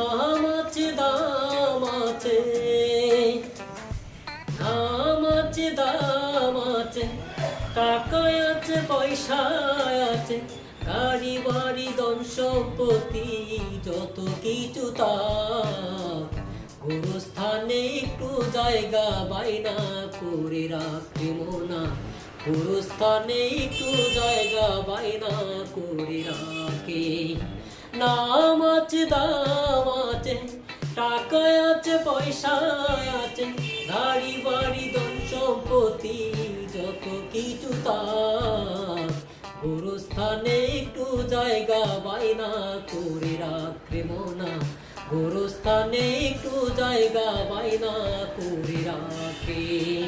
দাম আছে দাম আছে। আছে, দাম আছে। আছে পয়সায় আছে। গাড়ি বাড়ি দন সম্পত্তি, যত কিছু তার। গুরুস্থানে একটু জায়গা বাইনা করে রাখে মোনা। গুরুস্থানে একটু জায়গা বাইনা করে রাখে। নাম আছে দাম আছে, টাকায় আছে, পয়সা আছে। গাড়ি বাড়ি, ধন সম্পত্তি, যত কিছু তার। গুরুস্থানে একটু জায়গা বাইনা করে রাখে মোনা। গুরুস্থানে একটু জায়গা বাইনা করে রাখে।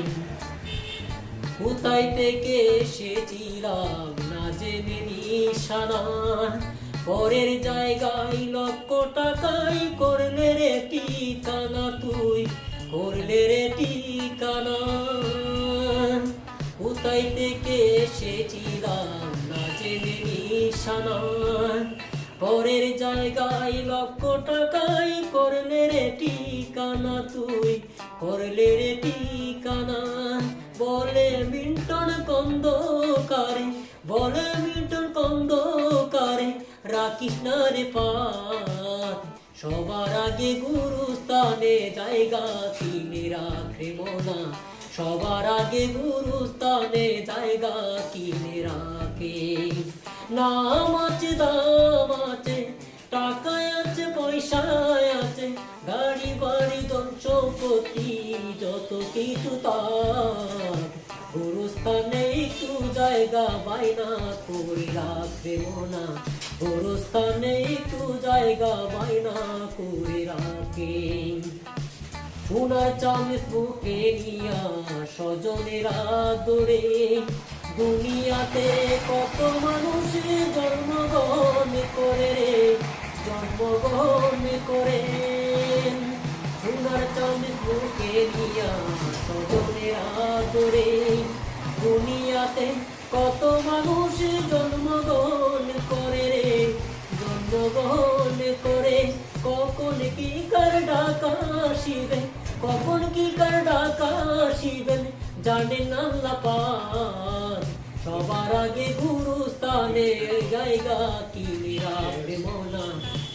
কোথায় থেকে এসেছিলাম না জেনে নিশানা। পরের জায়গায় লক্ষ টাকাই করলে রে ঠিকানা তুই, করলে রে ঠিকানা। কোথায় থেকে এসেছিলাম না জেনে নিশানা। পরের জায়গায় লক্ষ টাকাই করলে রে ঠিকানা তুই, করলে রে ঠিকানা। বলে মিন্টন কন্দকারে, বলে রাখিস না রে পাত সবার আগে গুরুস্থানে জায়গা কিনে রাখে মোনা সবার আগে গুরুস্থানে জায়গা কিনে রাখে। নাম আছে, দাম আছে, টাকায় আছে, পয়সায় আছে। গাড়ি বাড়ি সম্পত্তি যত কিছু তার। গুরুস্থানে একটু জায়গা বাইনা করে রাখবে মোনা গুরুস্থানে একটু জায়গা বাইনা করে রাখে সোনার চামিস মুখে নিয়া স্বজনেরা দৌড়ে। দুনিয়াতে কত মানুষ জন্মগ্রহণ করে রে, জন্মগ্রহণ করে। সোনার চামিস মুখে নিয়া স্বজনেরা দৌড়ে। দুনিয়াতে কত মানুষ জন্মগ্রহণ করে রে? জন্মগ্রহণ করে কখন কি কার ডাকা শিবে কখন কি কার ডাকা শিবেন জানেন আল্লাহ সবার আগে গুরুস্থানে জায়গা কিনে রাখবে মোনা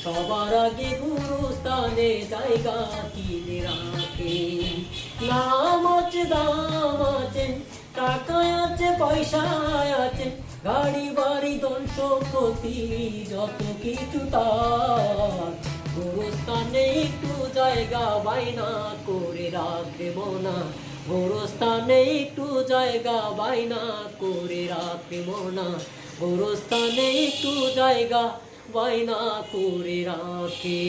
সবার আগে গুরুস্থানে জায়গা কিনে রাখে। নাম আছে টাকায় আছে গাড়ি, বাড়ি, ধন সম্পত্তি, যত কিছু তার। গুরুস্থানে একটু জায়গা বাইনা করে রাখবে মোনা গুরুস্থানে একটু জায়গা বাইনা করে রাখবে মোনা গুরুস্থানে একটু জায়গা বাইনা করে রাখে।